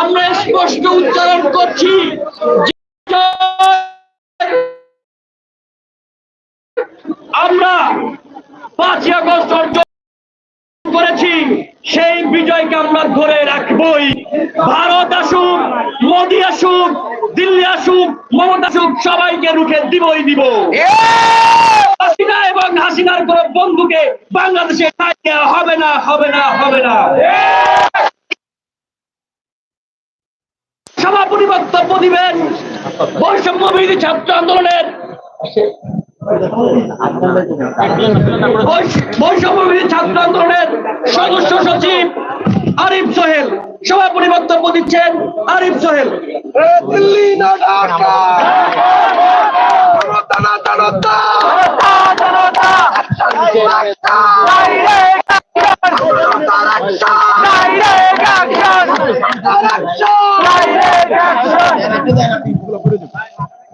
আমরা স্পষ্ট উচ্চারণ করছি। আমরা পাঁচই আগস্ট অর্জন করেছি। সেই বিজয়কে আমরা ধরে রাখবই। ভারত আসুক, মোদী আসুক দিল্লি আসুক, মমতা আসুক, সবাইকে রুখে দিবই দিব। হাসিনা এবং হাসিনার কোন বন্ধুকে বাংলাদেশে হবে না হবে না হবে না। সভাপতি বক্তব্য দিবেন। বৈষম্য বিরোধী ছাত্র আন্দোলনের বৈষ- বৈষম্য বিরোধী ছাত্র আন্দোলনের সদস্য সচিব আরিফ সোহেল। সভাপতি বক্তব্য দিচ্ছেন আরিফ সোহেল। দিল্লি না ঢাকা। জনতা জনতা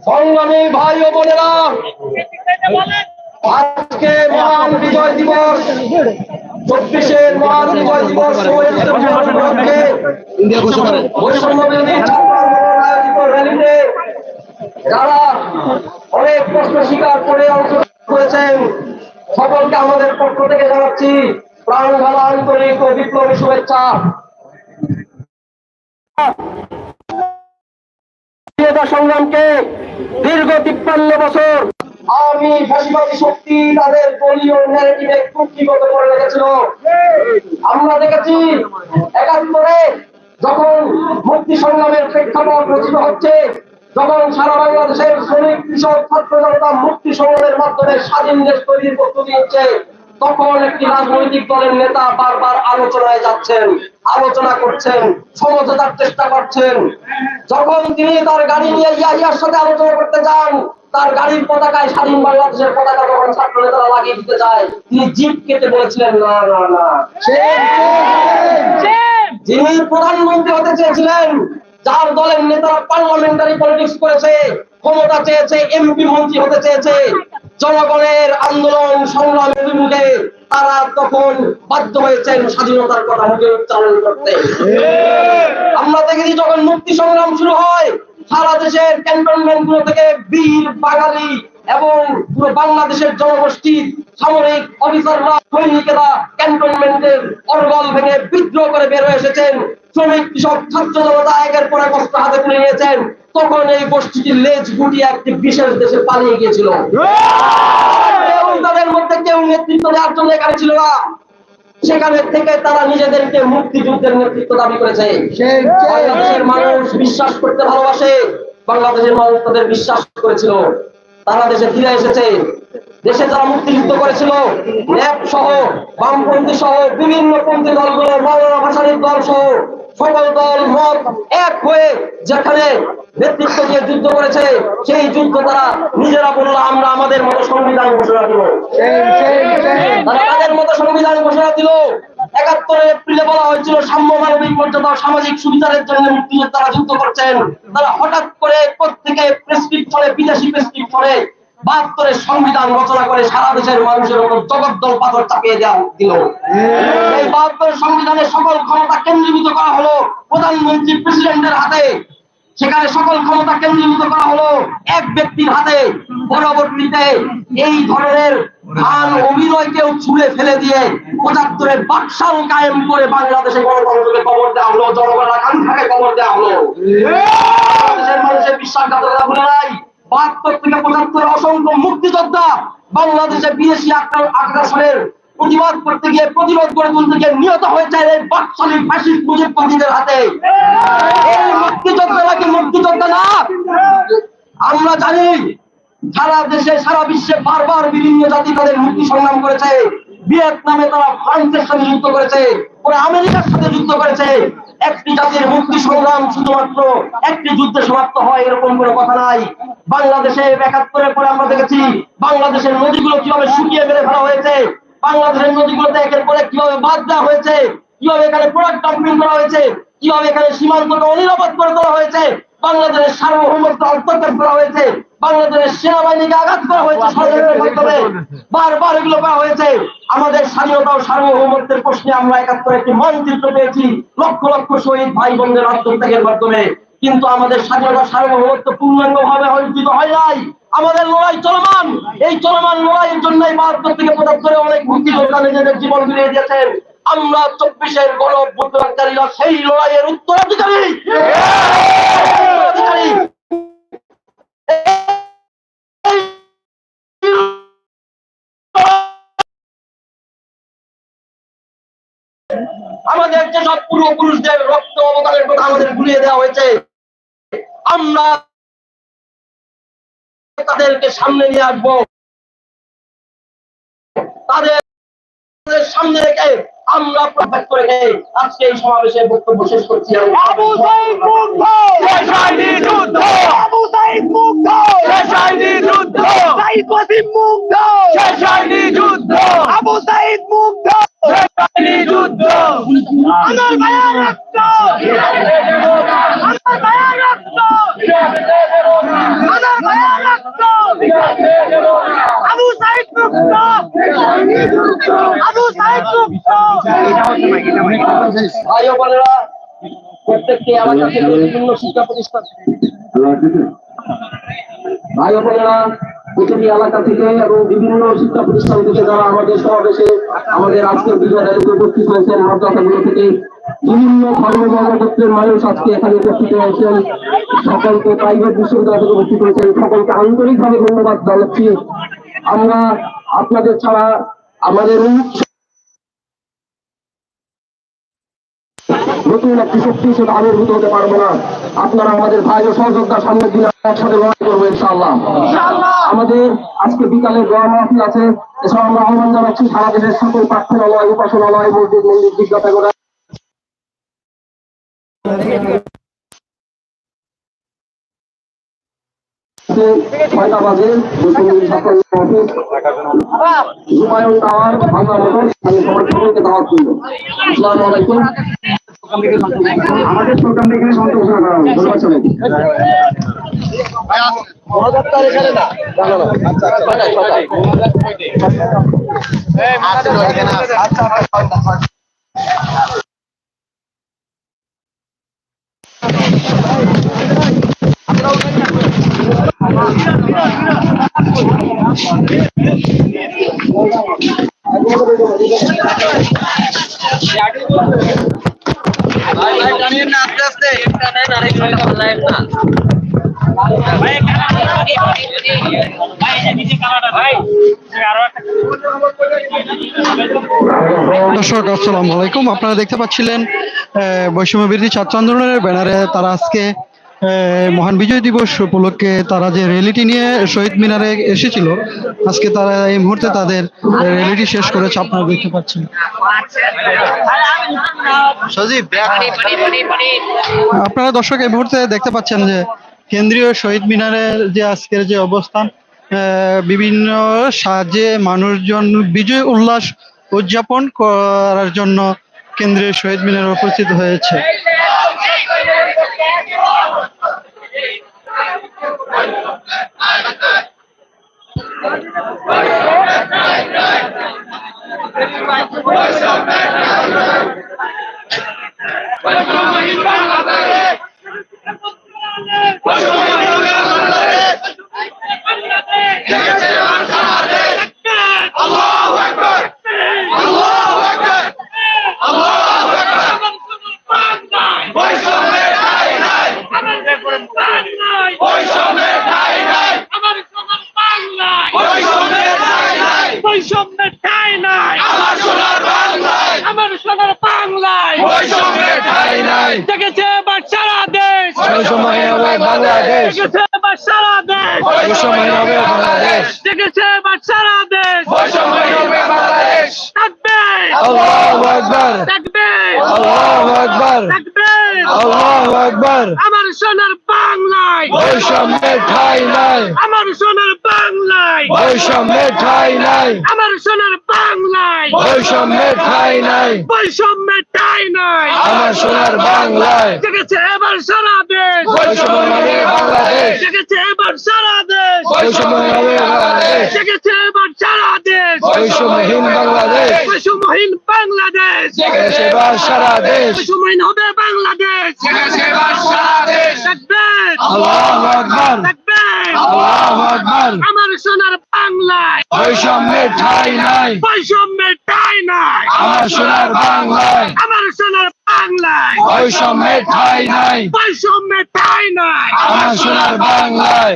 সংগ্রামী ভাই ও বোনেরা আজকে মহান বিজয় দিবস। চব্বিশের মহান বিজয় দিবস র্যালিতে যারা অনেক কষ্ট স্বীকার করে অংশগ্রহণ করেছেন সকলকে আমাদের পক্ষ থেকে জানাচ্ছি প্রাণ ঢালা আন্তরিক ও বিপ্লবী শুভেচ্ছা। সংগ্রামকে দীর্ঘ তিপ্পান্ন বছর আমি ফ্যাসিবাদী শক্তি, তাদের দলীয় ন্যারেটিভে কুক্ষিগত করে রেখেছিল। আমরা দেখেছি, একাত্তরে যখন মুক্তি সংগ্রামের প্রেক্ষাপট রচিত হচ্ছে, যখন সারা বাংলাদেশের শ্রমিক, কৃষক, ছাত্র জনতা মুক্তি সংগ্রামের মাধ্যমে স্বাধীন দেশ তৈরির প্রস্তুতি নিচ্ছে, তখন একটি রাজনৈতিক দলের নেতা বারবার আলোচনায় যাচ্ছেন, আলোচনা করছেন, সমঝোতার চেষ্টা করছেন। যখন তিনি তার গাড়ি নিয়ে ইয়াহিয়ার সাথে আলোচনা করতে যান তার গাড়ির পতাকায় স্বাধীন বাংলাদেশের পতাকা যখন ছাত্র নেতারা লাগিয়ে দিতে চায়। তিনি জিপ কেটে বলেছিলেন, না না না। যিনি প্রধানমন্ত্রী হতে চেয়েছিলেন, যার দলের নেতারা পার্লামেন্টারি পলিটিক্স করেছে, ক্ষমতা চেয়েছে, এমপি মন্ত্রী হতে চেয়েছে, জনগণের আন্দোলন সংগ্রামের বিরুদ্ধে তারা তখন বাধ্য হয়েছেন স্বাধীনতার কথা মুখে উচ্চারণ করতে। আমরা দেখেছি যখন মুক্তি সংগ্রাম শুরু হয় সারা দেশের ক্যান্টনমেন্টগুলো থেকে বীর বাঙালি এবং পুরো বাংলাদেশের জনগোষ্ঠীর সামরিক অফিসাররা সৈনিকেরা ক্যান্টনমেন্টের অরগল ভেঙে বিদ্রোহ করে বের হয়ে এসেছেন। শ্রমিক কৃষক ছাত্র জনতা একের পর এক অস্ত্র হাতে তুলে নিয়েছেন। তখন এই গোষ্ঠীটি লেজ গুটিয়ে একটি বিশেষ দেশে পালিয়ে গিয়েছিল। তাদের মধ্যে কেউ নেতৃত্ব দেওয়ার জন্য এখানে ছিল না। সেখানে থেকে তারা নিজেদেরকে মুক্তিযুদ্ধের নেতৃত্ব দাবি করেছে। বাংলাদেশের মানুষ বিশ্বাস করতে ভালোবাসে বাংলাদেশের মানুষ তাদের বিশ্বাস করেছিল। তারা দেশে ফিরে এসেছে। দেশে যারা মুক্তিযুদ্ধ করেছিল ন্যাপ সহ বামপন্থী সহ বিভিন্ন পন্থী দলগুলো মাওলানা ভাসানির দল সহ দল মত এক হয়ে যেখানে নেতৃত্ব দিয়ে যুদ্ধ করেছে, সেই যুদ্ধ তারা নিজেরা বলল, আমরা আমাদের মতো সংবিধান ঘোষণা তারা তাদের মতো সংবিধান ঘোষণা দিল। একাত্তর এপ্রিলে বলা হয়েছিল, সাম্য মানবিক মর্যাদা সামাজিক সুবিধার জন্য মুক্তিযোদ্ধারা যুদ্ধ করছেন। তারা হঠাৎ করে প্রত্যেকে প্রেসক্রিপশনে বিদেশি প্রেসক্রিপশনে বাহাত্তরের সংবিধান রচনা করে সারা দেশের মানুষের উপর জগদ্দল পাথর চাপিয়ে দেওয়া দিল। এই বাহাত্তরের সংবিধানের সকল ক্ষমতা কেন্দ্রীভূত করা হলো প্রধানমন্ত্রী প্রেসিডেন্টের হাতে। সেখানে সকল ক্ষমতা কেন্দ্রীভূত করা হলো এক ব্যক্তির হাতে। পরবর্তীতে এই ধরনের ধান অভিনয়কেও ছুঁড়ে ফেলে দিয়ে পঁচাত্তরের বাকশাল কায়েম করে বাংলাদেশে গণতন্ত্রকে কবর দেওয়া হলো, জনগণের আকাঙ্ক্ষাকে কবর দেওয়া হলো। বাংলাদেশের মানুষের বিশ্বাসঘাতকতা ভুলে নাই। বাহাত্তর থেকে পঁচাত্তর অসংখ্য মুক্তিযোদ্ধা বাংলাদেশে বিদেশি আগ্রাসনের প্রতিবাদ করতে গিয়ে প্রতিরোধ তুলতে গিয়ে নিহত হয়েছে ফ্যাসিস্ট হাতে। এই মুক্তিযোদ্ধা না? আমরা জানি সারা দেশে, সারা বিশ্বে বারবার বিভিন্ন জাতি তাদের মুক্তি সংগ্রাম করেছে। ভিয়েতনামে তারা ফ্রান্সের সাথে যুদ্ধ করেছে, পরে আমেরিকার সাথে যুদ্ধ করেছে। একটি জাতির মুক্তি সংগ্রাম শুধুমাত্র, একটি যুদ্ধে সমাপ্ত হয়, এরকম কোনো কথা নাই। বাংলাদেশে একাত্তরের পরে আমরা দেখেছি, বাংলাদেশের নদীগুলো কীভাবে শুকিয়ে মেরে ফেলা হয়েছে, বাংলাদেশের নদীগুলোতে একের পরে কীভাবে বাদ দেওয়া হয়েছে, কীভাবে এখানে প্রোডাক্ট ডাম্পিং করা হয়েছে, কীভাবে এখানে সীমান্তকে অনিরাপদ করে তোলা হয়েছে, বাংলাদেশের সার্বভৌমত্ব হস্তক্ষেপ করা হয়েছে বাংলাদেশের সেনাবাহিনীকে আঘাত করা হয়েছে ষড়যন্ত্রের মাধ্যমে বারবার এগুলো করা হয়েছে। আমাদের স্বাধীনতা ও সার্বভৌমত্বের প্রশ্নে আমরা একাত্তর একটি মানচিত্র পেয়েছি লক্ষ লক্ষ শহীদ ভাই বোনদের আত্মত্যাগের মাধ্যমে। কিন্তু আমাদের স্বাধীনতা সার্বভৌমত্ব পূর্ণাঙ্গ ভাবে অর্জিত হয় নাই। আমাদের লড়াই চলমান। এই চলমান লড়াইয়ের জন্যই বাহাত্তর থেকে পঁচাত্তরে অনেক মুক্তিযোদ্ধা নিজেদের জীবন ফিরিয়ে দিয়েছেন। আমরা চব্বিশের গণ সেই লড়াইয়ের উত্তরাধিকারী। উত্তরাধিকারী। আমাদের যেসব পূর্বপুরুষদের রক্ত অবদানের কথা আমাদের ভুলিয়ে দেওয়া হয়েছে আমরা তাদেরকে সামনে নিয়ে আসব। তাদের সামনে রেখে আমরা রেখে আজকে এই সমাবেশে বক্তব্য শেষ করছি আবু সাইদ মুগ্ধ শেষাইনি যুদ্ধ আবু সাইদ মুগ্ধ শেষাইনি যুদ্ধ ওয়াসিম মুগ্ধ। শেষাইনি যুদ্ধ। আবু সাইদ মুগ্ধ। শেষাইনি যুদ্ধ। আমার ভাইয়ের রক্ত। আমার ভাইয়ের রক্ত। আমার ভাইয়ের রক্ত। আবু সাইদ মুগ্ধ। আবু সাইদ মুগ্ধ। ভাই বোনেরা প্রত্যেকটি এলাকা থেকে বিভিন্ন শিক্ষা প্রতিষ্ঠান। ভাই বোনেরা প্রতিটি এলাকা থেকে এবং বিভিন্ন শিক্ষা প্রতিষ্ঠান থেকে যারা আমাদের সমাবেশে আমাদের আজকের বিজয় উপস্থিত হয়েছেন, মাদ্রাসাগুলো থেকে বিভিন্ন ধর্ম ধর্মগোত্রের মানুষ আজকে এখানে উপস্থিত হয়েছেন। সকলকে প্রাইভেট বিশ্ববিদ্যালয় থেকে উপস্থিত হয়েছেন। সকলকে আন্তরিকভাবে ধন্যবাদ জানাচ্ছি। আমরা আপনাদের ছাড়া আমাদের নতুন একটি শক্তি হিসেবে আবির্ভূত হতে পারব না। আপনারা আমাদের ভাই ও সহযোদ্ধা সামনের দিনে একসাথে লড়াই করব ইনশাআল্লাহ। আমাদের আজকে বিকালে দোয়া মাহফিল আছে। এছাড়া আমরা আহ্বান জানাচ্ছি সারা দেশের সকল প্রার্থনালয় উপাসনালয় মসজিদ মন্দির জিজ্ঞাসা ছয়টা বাজে অফিস হুমায়ুন টাওয়ার ভাঙা মোটর আমি সবার সকলকে দাওয়াত করব আসসালামু আলাইকুম। আমাদের প্রোগ্রাম এখানে সমাপ্ত ঘোষণা করা হলো। ধন্যবাদ সবাইকে। দর্শক আসসালামু আলাইকুম। আপনারা দেখতে পাচ্ছিলেন বৈষম্য বিরোধী ছাত্র আন্দোলনের ব্যানারে তারা আজকে মহান বিজয় দিবস উপলক্ষে তারা যে র্যালিটি নিয়ে শহীদ মিনারে এসেছিল আজকে তারা এই মুহূর্তে তাদের র্যালিটি শেষ করেছে আপনারা দেখতে পাচ্ছেন। আপনারা দর্শক এই মুহূর্তে দেখতে পাচ্ছেন যে কেন্দ্রীয় শহীদ মিনারের যে আজকের যে অবস্থান আহ, বিভিন্ন সাজে মানুষজন বিজয় উল্লাস উদযাপন করার জন্য কেন্দ্রীয় শহীদ মিনারে উপস্থিত হয়েছে ঠাই নাই আমার সোনার বাংলায় আমার সোনার বাংলায় বৈষম্যের ঠাঁই নাই। জেগেছে এবার সারা দেশ বৈষম্যহীন হবে বাংলাদেশ। জেগেছে এবার সারা দেশ বৈষম্যহীন হবে বাংলাদেশ। জেগেছে এবার সারা দেশ বৈষম্যহীন হবে বাংলাদেশ। থাকবে আল্লাহু আকবার। থাকবে আল্লাহু আকবার। থাকবে আল্লাহু আকবার। আমার সোনার বাংলায় বৈষম্যের ঠাই নাই। আমার সোনার বাংলায়। বৈষম্যের ঠাই নাই। আমার সোনার বাংলায়। বৈষম্যের ঠাই নাই। বৈষম্যের ঠাই নাই। আমার সোনার বাংলায়। জেগেছে এবার সারা দেশ। বৈষম্য বাংলাদেশ। জেগেছে এবার সারা দেশ। বৈষম্য হবে বাংলাদেশ। জেগেছে এবার সারা দেশ। বৈষম্যহীন বাংলাদেশ। বৈষম্যহীন বাংলাদেশ। সেবার সারা দেশ। বৈষম্যহীন হবে বাংলাদেশ। আল্লাহু আকবার থাকবেন আল্লাহু। আমার সোনার বাংলায়। বৈষম্যের ঠাই নাই। বৈষম্যের ঠাই নাই। আমার সোনার বাংলায়। আমার সোনার বাংলায়। বৈষম্যের ঠাই নাই। বৈষম্যের ঠাই নাই। আমার সোনার বাংলায়।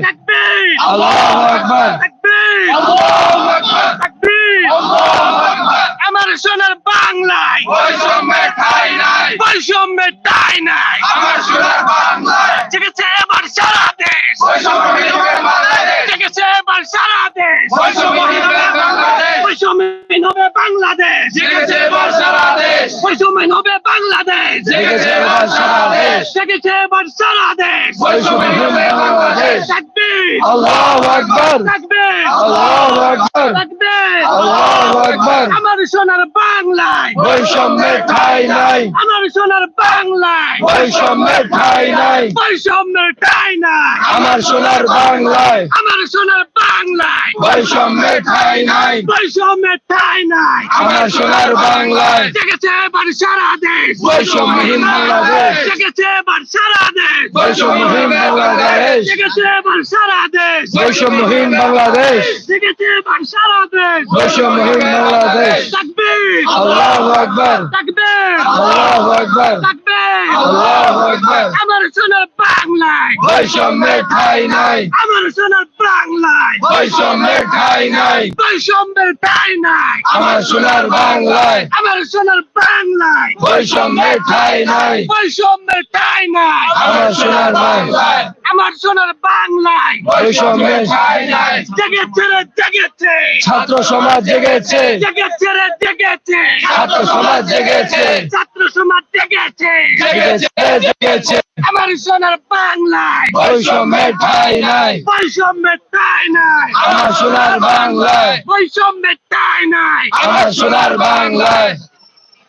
আল্লাহু আকবার। থাকবেন থাকবেন আমার সোনার বাংলায়। বৈষম্যে ঠাই নাই। বৈষম্যে ঠাই নাই। আমার সোনার বাংলায়। জেগেছে এবার সারা দেশ। জেগেছে এবার সারা দেশ। বৈষম্যহীন হবে বাংলাদেশ। জেগেছে এবার দেশ বৈষম্যহীন হবে বাংলাদেশ। এবার সারা দেশ। থাকবেন আল্লাহু আকবার। থাকবেন আল্লাহু আকবার। থাকবেন আল্লাহু আকবার। আমার সোনার বাংলায়। বৈষম্যের ঠাই নাই। আমার সোনার বাংলায়। বৈষম্যের ঠাই নাই। বৈষম্যের ঠাই নাই। আমার সোনার বাংলায়। আমার সোনার বাংলায়। বৈষম্যের ঠাই নাই। বৈষম্যের ঠাই নাই। আমার সোনার বাংলায়। এবার সারা দেশ। বৈষম্যহীন বাংলাদেশ। জেগেছে এবার সারা দেশ। বৈষম্যহীন বাংলাদেশ। জেগেছে এবার সারা দেশ। বৈষম্যহীন বাংলাদেশ। জেগেছে এবার সারা দেশ। বৈষম্যহীন বাংলাদেশ। থাকবেন আল্লাহু আকবার। থাকবেন আল্লাহু আকবার। থাকবেন আল্লাহু আকবার। আমার সোনার বাংলায়। বৈষম্যের ঠাই নাই। আমার সোনার বাংলায়। বৈষম্যের ঠাই নাই। বৈষম্যের ঠাই নাই। আমার সোনার বাংলায়। আমার সোনার বাংলায় বৈষম্যের ঠাই নাই। বৈষম্যের ঠাই নাই। আমার সোনার বাংলায় আমার সোনার বাংলায় বৈষম্যের ঠাই নাই। জেগেছে রে জেগেছে। ছাত্র সমাজ জেগেছে। জেগেছে রে জেগেছে। ছাত্র সমাজ জেগেছে। ছাত্র সমাজ জেগেছে। জেগেছে জেগেছে। আমার সোনার বাংলায় বৈষম্যের ঠাই নাই। বৈষম্যের ঠাই নাই। আমার সোনার বাংলায়। বৈষম্যের ঠাই নাই। আমার সোনার বাংলায়।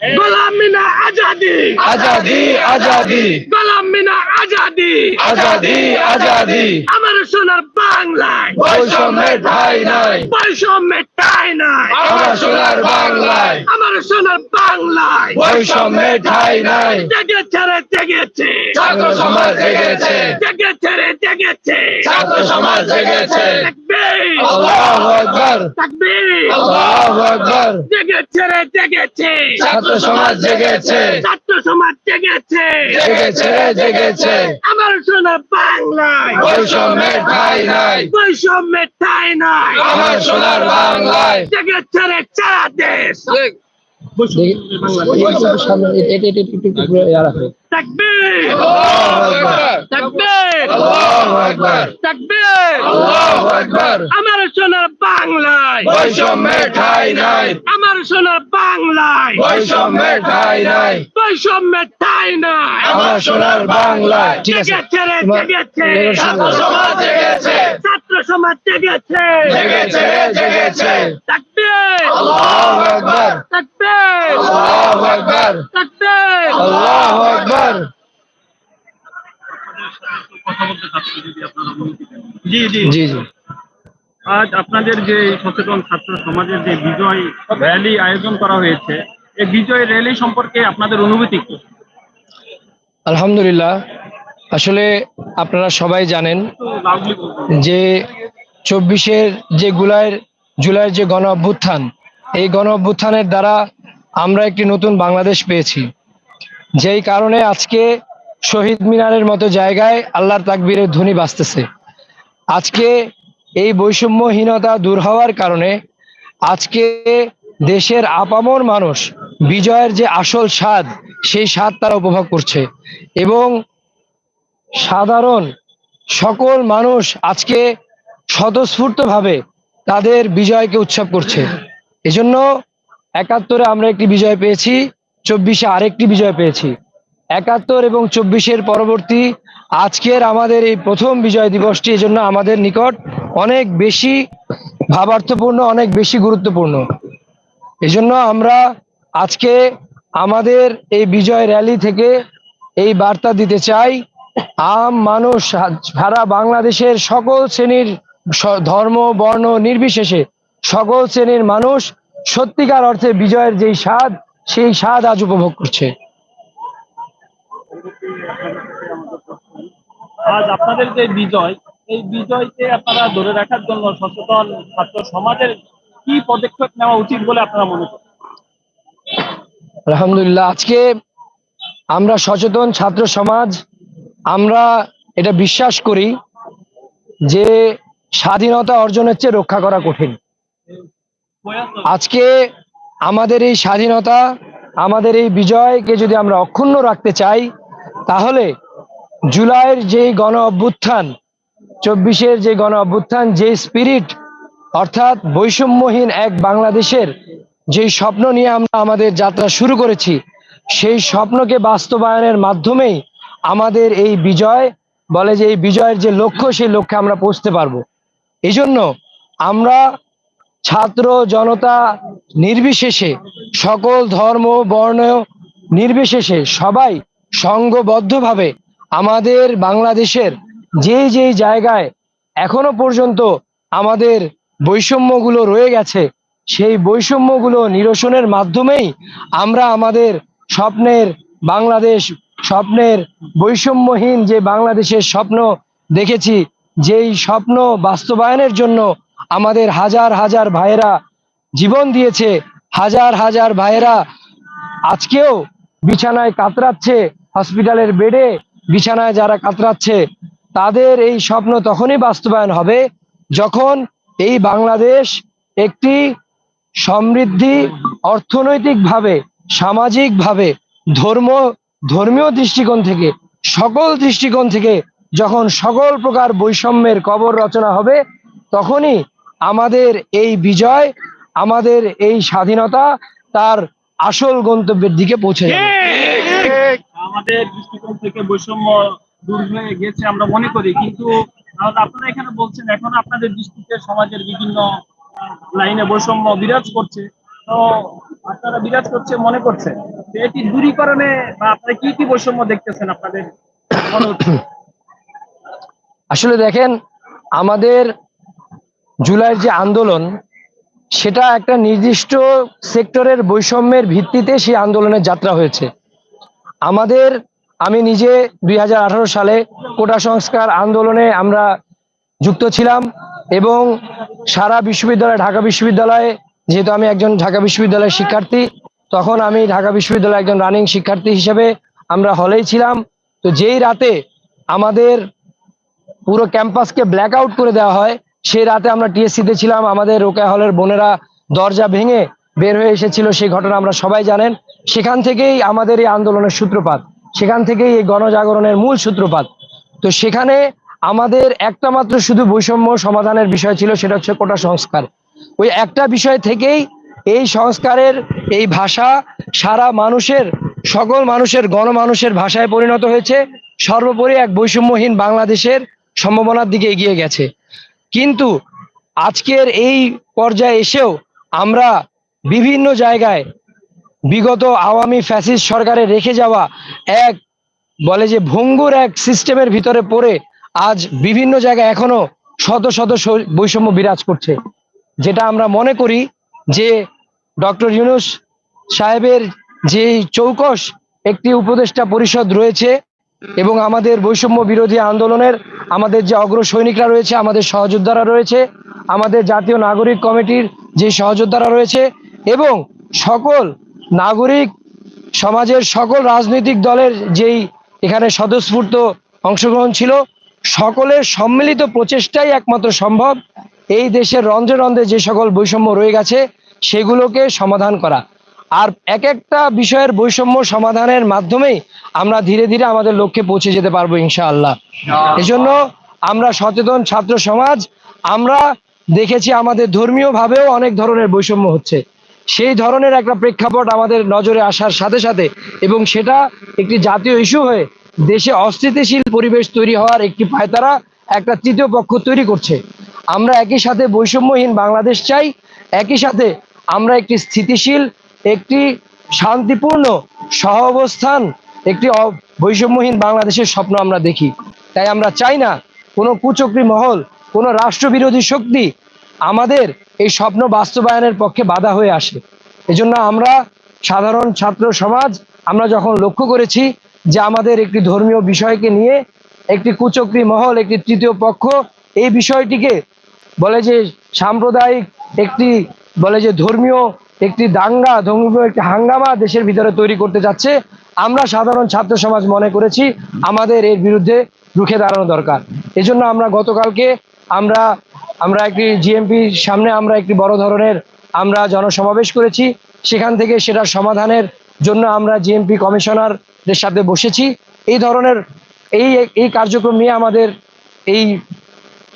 গোলাম মিনা আজাদি। আজাদি আজাদি। গোলাম মিনা আজাদি। আজাদি আজাদি। আমার সোনার বাংলায়। বৈষম্যের ঠাই নাই। বৈষম্যের ঠাই নাই। আমার সোনার বাংলায়। আমার সোনার বাংলায়। বৈষম্যের ঠাই নাই। জেগেছে রে জেগেছে। ছাত্র সমাজ জেগেছে। জেগেছে রে জেগেছে। ছাত্র সমাজ জেগেছে। আল্লাহু আকবার। তাকবীর আল্লাহু আকবার। জেগেছে রে জেগেছে। ছাত্র সমাজ জেগেছে। ছাত্র সমাজ জেগেছে। জেগেছে জেগেছে। আমার সোনার বাংলায়। বৈষম্যের ঠাই নাই। বৈষম্যের ঠাই নাই। আমার সোনার বাংলায়। জেগেছে রে সারা দেশ। তাকবীর তাকবীর তাকবীর আমার সোনার বাংলায়। বৈষম্যের ঠাই নাই। আমার সোনার বাংলায়। বৈষম্যের ঠাই নাই। বৈষম্যের ঠাই নাই। আমার সোনার বাংলায়। জেগেছে ছাত্র সমাজ জেগেছে। ছাত্র সমাজ জেগেছে। জেগেছে জেগেছে। তাকবীর আল্লাহু আকবার। তাকবীর আল্লাহু আকবার। তাকবীর আল্লাহু আকবার। জি জি। জি জি। আজ আপনাদের যে সচেতন ছাত্র সমাজের যে বিজয় র্যালি আয়োজন করা হয়েছে, এই বিজয় র্যালি সম্পর্কে আপনাদের অনুভূতি কি? আলহামদুলিল্লাহ। আসলে আপনারা সবাই জানেন। যে চব্বিশের যে গুলাইয়ের জুলাইয়ের যে গণ অভ্যুত্থান, এই গণ অভ্যুত্থানের দ্বারা আমরা একটি নতুন বাংলাদেশ পেয়েছি। যেই কারণে আজকে শহীদ মিনারের মতো জায়গায় আল্লাহর তাকবীরের ধ্বনি বাজতেছে। আজকে এই বৈষম্যহীনতা দূর হওয়ার কারণে আজকে দেশের আপামর মানুষ বিজয়ের যে আসল স্বাদ, সেই স্বাদ তারা উপভোগ করছে। এবং সাধারণ সকল মানুষ আজকে স্বতঃস্ফূর্তভাবে তাদের বিজয়কে উৎসব করছে। এজন্য একাত্তরে আমরা একটি বিজয় পেয়েছি, চব্বিশে আরেকটি বিজয় পেয়েছি। একাত্তর এবং চব্বিশের পরবর্তী আজকের আমাদের এই প্রথম বিজয় দিবসটি এজন্য আমাদের নিকট অনেক বেশি ভাবার্থপূর্ণ, অনেক বেশি গুরুত্বপূর্ণ। এজন্য আমরা আজকে আমাদের এই বিজয় র্যালি থেকে এই বার্তা দিতে চাই, আম মানুষ সারা বাংলাদেশের সকল শ্রেণির ধর্ম, বর্ণ নির্বিশেষে সকল শ্রেণির মানুষ সত্যিকার অর্থে বিজয়ের যেই স্বাদ, সেই স্বাদ আজ উপভোগ করছে। আজ আপনাদের যে বিজয় এই বিজয়কে আপনারা ধরে রাখার জন্য সচেতন ছাত্র সমাজের কি পদক্ষেপ নেওয়া উচিত বলে আপনারা মনে করেন? আলহামদুলিল্লাহ, আজকে আমরা সচেতন ছাত্র সমাজ, আমরা এটা বিশ্বাস করি যে স্বাধীনতা অর্জনের চেয়ে রক্ষা করা কঠিন। আজকে আমাদের এই স্বাধীনতা, আমাদের এই বিজয়কে যদি আমরা অক্ষুণ্ণ রাখতে চাই, তাহলে জুলাইয়ের যে গণ অভ্যুত্থান চব্বিশের যে গণ অভ্যুত্থান, যে স্পিরিট অর্থাৎ বৈষম্যহীন এক বাংলাদেশের যেই স্বপ্ন নিয়ে আমরা আমাদের যাত্রা শুরু করেছি, সেই স্বপ্নকে বাস্তবায়নের মাধ্যমেই আমাদের এই বিজয়, বলে যে এই বিজয়ের যে লক্ষ্য, সেই লক্ষ্যে আমরা পৌঁছতে পারব। এই জন্য আমরা ছাত্র জনতা নির্বিশেষে, সকল ধর্ম, বর্ণ নির্বিশেষে সবাই সংঘবদ্ধভাবে আমাদের বাংলাদেশের যেই যেই জায়গায় এখনও পর্যন্ত আমাদের বৈষম্যগুলো রয়ে গেছে, সেই বৈষম্যগুলো নিরসনের মাধ্যমেই আমরা আমাদের স্বপ্নের বাংলাদেশ, স্বপ্নের বৈষম্যহীন যে বাংলাদেশের স্বপ্ন দেখেছি, যেই স্বপ্ন বাস্তবায়নের জন্য আমাদের হাজার হাজার ভাইয়েরা জীবন দিয়েছে, হাজার হাজার ভাইয়েরা আজকেও বিছানায় কাতরাচ্ছে, হসপিটালের বেডে বিছানায় যারা কাতরাচ্ছে তাদের এই স্বপ্ন তখনই বাস্তবায়ন হবে যখন এই বাংলাদেশ একটি সমৃদ্ধি অর্থনৈতিকভাবে সামাজিকভাবে ধর্ম ধর্মীয় দৃষ্টিকোণ থেকে সকল দৃষ্টিকোণ থেকে যখন সকল প্রকার বৈষম্যের কবর রচনা হবে তখনই আমাদের এই বিজয় আমাদের এই স্বাধীনতা তার আসল গন্তব্যের দিকে পৌঁছে যাবে। আমাদের দৃষ্টিকোণ থেকে বৈষম্য দূর হয়ে গেছে, আমরা মনে করি। কিন্তু আপনারা এখানে বলছেন, এখন আপনাদের দৃষ্টিতে সমাজের বিভিন্ন লাইনে বৈষম্য বিরাজ করছে। তো আপনারা বিরাজ করছে, মনে করছে। এটি দূরীকরণে বা আপনারা কি কি বৈষম্য দেখতেছেন আপনাদের? আসলে দেখেন, আমাদের জুলাইয়ের যে আন্দোলন, সেটা একটা নির্দিষ্ট সেক্টরের বৈষম্যের ভিত্তিতে সেই আন্দোলনের যাত্রা হয়েছে। আমাদের আমি নিজে দুই হাজার আঠারো সালে কোটা সংস্কার আন্দোলনে আমরা যুক্ত ছিলাম এবং সারা বিশ্ববিদ্যালয়, ঢাকা বিশ্ববিদ্যালয়ে, যেহেতু আমি একজন ঢাকা বিশ্ববিদ্যালয়ের শিক্ষার্থী, তখন আমি ঢাকা বিশ্ববিদ্যালয়ের একজন রানিং শিক্ষার্থী হিসেবে আমরা হলেই ছিলাম। তো যেই রাতে আমাদের পুরো ক্যাম্পাসকে ব্ল্যাক আউট করে দেওয়া হয়, সেই রাতে আমরা টিএসসিতে ছিলাম। আমাদের রোকা হলের বোনেরা দরজা ভেঙে বের হয়ে এসেছিল, সেই ঘটনা আমরা সবাই জানেন। সেখান থেকেই আমাদের এই আন্দোলনের সূত্রপাত। সেখান থেকেই এই গণজাগরণের মূল সূত্রপাত। তো সেখানে আমাদের একটা মাত্র শুধু বৈষম্য সমাধানের বিষয় ছিল, সেটা হচ্ছে কোটা সংস্কার। ওই একটা বিষয় থেকেই এই সংস্কারের এই ভাষা সারা মানুষের, সকল মানুষের, গণমানুষের ভাষায় পরিণত হয়েছে। সর্বোপরি এক বৈষম্যহীন বাংলাদেশের সম্ভাবনার দিকে এগিয়ে গেছে। কিন্তু আজকের এই পর্যায়ে এসেও আমরা বিভিন্ন জায়গায় বিগত আওয়ামী ফ্যাসিস্ট সরকারের রেখে যাওয়া এক বলে যে ভঙ্গুর এক সিস্টেমের ভিতরে পড়ে আজ বিভিন্ন জায়গায় এখনও শত শত বৈষম্য বিরাজ করছে। যেটা আমরা মনে করি যে ডক্টর ইউনুস সাহেবের যে চৌকস, একটি উপদেষ্টা পরিষদ রয়েছে এবং আমাদের বৈষম্য বিরোধী আন্দোলনের আমাদের যে অগ্র সৈনিকরা রয়েছে, আমাদের সহযোদ্ধারা রয়েছে, আমাদের জাতীয় নাগরিক কমিটির যে সহযোদ্ধারা রয়েছে এবং সকল নাগরিক সমাজের সকল রাজনৈতিক দলের যেই এখানে স্বতঃস্ফূর্ত অংশগ্রহণ ছিল, সকলের সম্মিলিত প্রচেষ্টাই একমাত্র সম্ভব। এই দেশের রন্ধ্রে রন্ধ্রে যে সকল বৈষম্য রয়ে গেছে, সেগুলোকে সমাধান করা। আর এক একটা বিষয়ের বৈষম্য সমাধানের মাধ্যমেই আমরা ধীরে ধীরে আমাদের লক্ষ্যে পৌঁছে যেতে পারব ইনশাআল্লাহ। এজন্য আমরা সচেতন ছাত্র সমাজ, আমরা দেখেছি আমাদের ধর্মীয় ভাবেও অনেক ধরনের বৈষম্য হচ্ছে। সেই ধরনের একটা প্রেক্ষাপট আমাদের নজরে আসার সাথে সাথে এবং সেটা একটি জাতীয় ইস্যু হয়ে দেশে অস্থিতিশীল পরিবেশ তৈরি হওয়ার একটি পায়তারা একটা তৃতীয় পক্ষ তৈরি করছে। আমরা একই সাথে বৈষম্যহীন বাংলাদেশ চাই, একই সাথে আমরা একটি স্থিতিশীল, একটি শান্তিপূর্ণ সহ অবস্থান একটি বৈষম্যহীন বাংলাদেশের স্বপ্ন আমরা দেখি। তাই আমরা চাই না কোনো কুচক্রী মহল, কোনো রাষ্ট্রবিরোধী শক্তি আমাদের এই স্বপ্ন বাস্তবায়নের পক্ষে বাধা হয়ে আসে। এজন্য আমরা সাধারণ ছাত্র সমাজ, আমরা যখন লক্ষ্য করেছি যে আমাদের একটি ধর্মীয় বিষয়কে নিয়ে একটি কুচক্রী মহল, একটি তৃতীয় পক্ষ, এই বিষয়টিকে বলে যে সাম্প্রদায়িক একটি, বলে যে ধর্মীয় একটি দাঙ্গা, ধর্মীয় একটি হাঙ্গামা দেশের ভিতরে তৈরি করতে যাচ্ছে, আমরা সাধারণ ছাত্র সমাজ মনে করেছি আমাদের এর বিরুদ্ধে রুখে দাঁড়ানো দরকার। এজন্য আমরা গতকালকে আমরা আমরা একটি জিএমপি সামনে, আমরা একটি বড় ধরনের আমরা জনসমাবেশ করেছি। সেখান থেকে সেটা সমাধানের জন্য আমরা জিএমপি কমিশনারদের সাথে বসেছি। এই ধরনের, এই এই কার্যক্রম নিয়ে আমাদের এই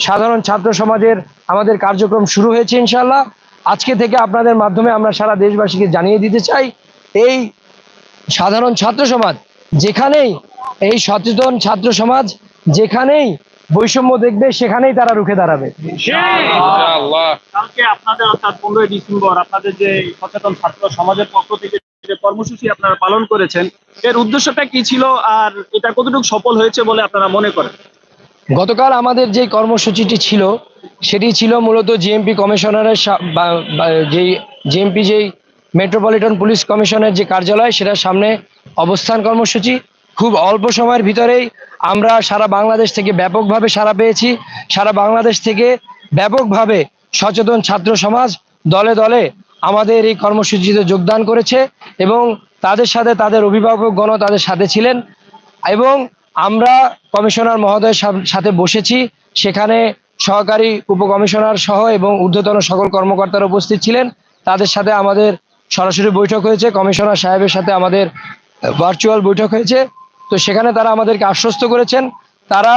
সাধারণ ছাত্র সমাজের আমাদের কার্যক্রম শুরু হয়েছে ইনশাল্লাহ আজকে থেকে আপনাদের মাধ্যমে আমরা সারা দেশবাসীকে জানিয়ে দিতে চাই, এই সাধারণ ছাত্র সমাজ যেখানেই, এই সচেতন ছাত্র সমাজ যেখানেই বৈষম্য দেখবে সেখানেই তারা রুখে দাঁড়াবে। কালকে আপনাদের অর্থাৎ পনেরোই ডিসেম্বর আপনাদের যে সচেতন ছাত্র সমাজের পক্ষ থেকে যে কর্মসূচি আপনারা পালন করেছেন এর উদ্দেশ্যটা কি ছিল আর এটা কতটুকু সফল হয়েছে বলে আপনারা মনে করেন? গতকাল আমাদের যে কর্মসূচিটি ছিল সেটি ছিল মূলত জিএমপি কমিশনারের যেই জিএমপি যেই মেট্রোপলিটন পুলিশ কমিশনের যে কার্যালয় সেটার সামনে অবস্থান কর্মসূচি। খুব অল্প সময়ের ভিতরেই আমরা সারা বাংলাদেশ থেকে ব্যাপকভাবে সারা পেয়েছি। সারা বাংলাদেশ থেকে ব্যাপকভাবে সচেতন ছাত্র সমাজ দলে দলে আমাদের এই কর্মসূচিতে যোগদান করেছে এবং তাদের সাথে তাদের অভিভাবকগণ তাদের সাথে ছিলেন এবং আমরা কমিশনার মহোদয়ের সাথে বসেছি। সেখানে সহকারী উপকমিশনার সহ এবং ঊর্ধ্বতন সকল কর্মকর্তারা উপস্থিত ছিলেন। তাদের সাথে আমাদের সরাসরি বৈঠক হয়েছে। কমিশনার সাহেবের সাথে আমাদের ভার্চুয়াল বৈঠক হয়েছে। তো সেখানে তারা আমাদেরকে আশ্বস্ত করেছেন। তারা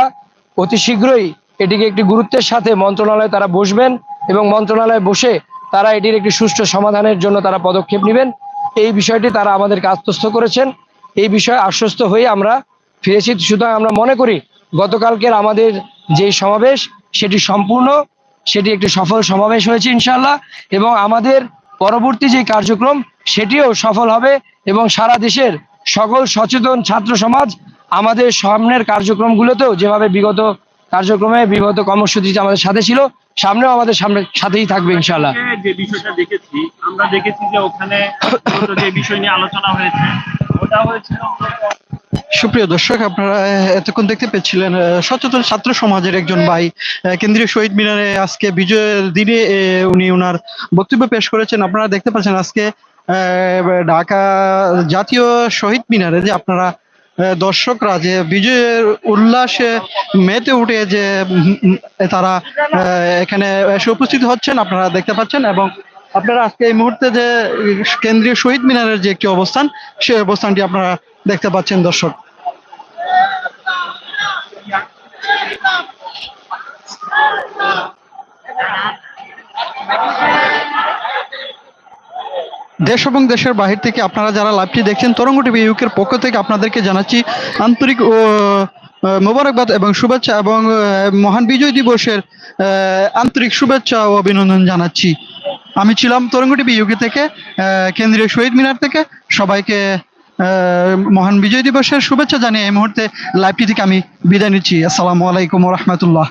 অতি শীঘ্রই এটিকে একটি গুরুত্বের সাথে মন্ত্রণালয়ে তারা বসবেন এবং মন্ত্রণালয়ে বসে তারা এটির একটি সুষ্ঠু সমাধানের জন্য তারা পদক্ষেপ নেবেন। এই বিষয়টি তারা আমাদেরকে আশ্বস্ত করেছেন। এই বিষয়ে আশ্বস্ত হয়ে আমরা ফিরেছি। সুতরাং আমরা মনে করি, গতকালকের আমাদের যে সমাবেশ, সেটি সম্পূর্ণ, সেটি একটি সফল সমাবেশ হয়েছে ইনশাল্লাহ এবং আমাদের পরবর্তী যে কার্যক্রম, সেটিও সফল হবে এবং সারা দেশের সকল সচেতন ছাত্র সমাজ আমাদের সামনের কার্যক্রমগুলোতেও যেভাবে বিগত কার্যক্রমে বিগত কর্মসূচিতে আমাদের সাথে ছিল সামনেও আমাদের সামনে সাথেই থাকবে ইনশাল্লাহ যে বিষয়টা দেখেছি আমরা দেখেছি যে ওখানে যে বিষয় নিয়ে আলোচনা হয়েছে ওটা হয়েছিল সুপ্রিয় দর্শক আপনারা এতক্ষণ দেখতে পেয়েছিলেন সচেতন ছাত্র সমাজের একজন ভাই আহ, কেন্দ্রীয় শহীদ মিনারে আজকে বিজয়ের দিনে উনি ওনার বক্তব্য পেশ করেছেন। আপনারা দেখতে পাচ্ছেন আজকে ঢাকা জাতীয় শহীদ মিনারে যে আপনারা দর্শকরা যে বিজয়ের উল্লাসে মেতে উঠে যে তারা এখানে এসে উপস্থিত হচ্ছেন, আপনারা দেখতে পাচ্ছেন এবং আপনারা আজকে এই মুহূর্তে যে কেন্দ্রীয় শহীদ মিনারের যে একটি অবস্থান, সেই অবস্থানটি আপনারা দেখতে পাচ্ছেন, দর্শক। দেশ এবং দেশের বাহির থেকে আপনারা যারা লাইভটি দেখছেন, তরঙ্গ টিভি ইউকের পক্ষ থেকে আপনাদেরকে জানাচ্ছি আন্তরিক, ও মোবারকবাদ এবং শুভেচ্ছা এবং মহান বিজয় দিবসের আন্তরিক শুভেচ্ছা ও অভিনন্দন জানাচ্ছি। আমি ছিলাম তরঙ্গ টিভি ইউকে থেকে কেন্দ্রীয় শহীদ মিনার থেকে। সবাইকে মহান বিজয় দিবসের শুভেচ্ছা জানিয়ে এই মুহূর্তে লাইভটি থেকে আমি বিদায় নিচ্ছি। আসসালামু আলাইকুম রহমতুল্লাহ।